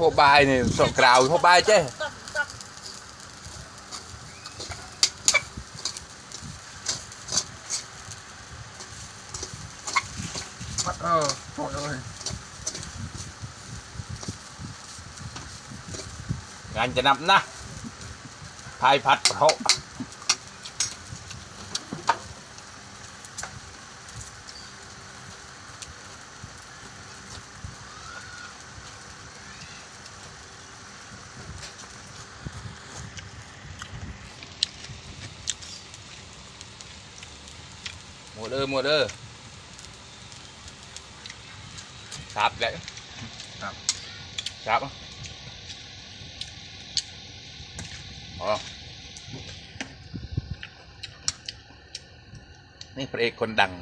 ហូបបាយនេះសក់ក្រៅហូបបាយចេះបាត់អើបងអើយងាញ់ចំណាប់ណាស់ផាយផាត់ប្រហុក หมดเออหมดเออครับเลยครับครับอ๋อนี่พระเอกคนดัง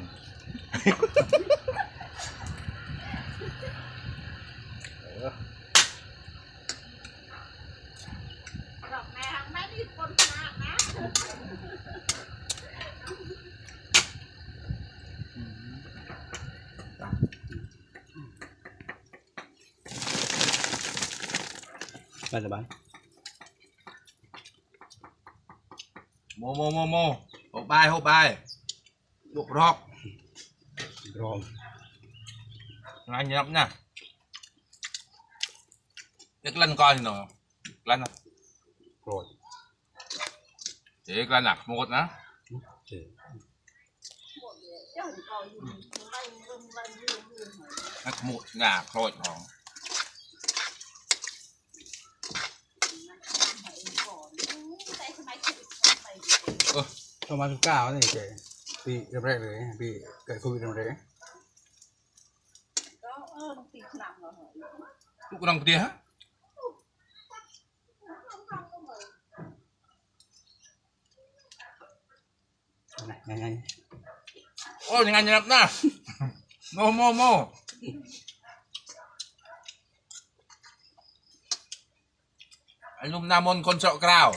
ดอกแม่แม่นี่คนมากนะ ไปสบายโมโมโมโมหกบายหกบายลูกรอกรองงานยับนะเด็กลั่นก่อนหน่อยลั่นนะโกรธเจ๊กลั่นหนักหมดนะเจ๋อเจ้าก็อยู่ไล่เรื่องไล่เรื่องเรื่องหน่อยนักหมดงาโคตรของ เข้ามาทุกก้าวนี่เจ๋อปีแรกเลยปีเกิดโควิดแรก ก็เออต้องตีขนาดเหรอ ลูกกำลังเดียฮะ ไงไงไง โอ้ยังไงยับนะ โมโมโมไอ้ลุมนามนคนเจาะกราว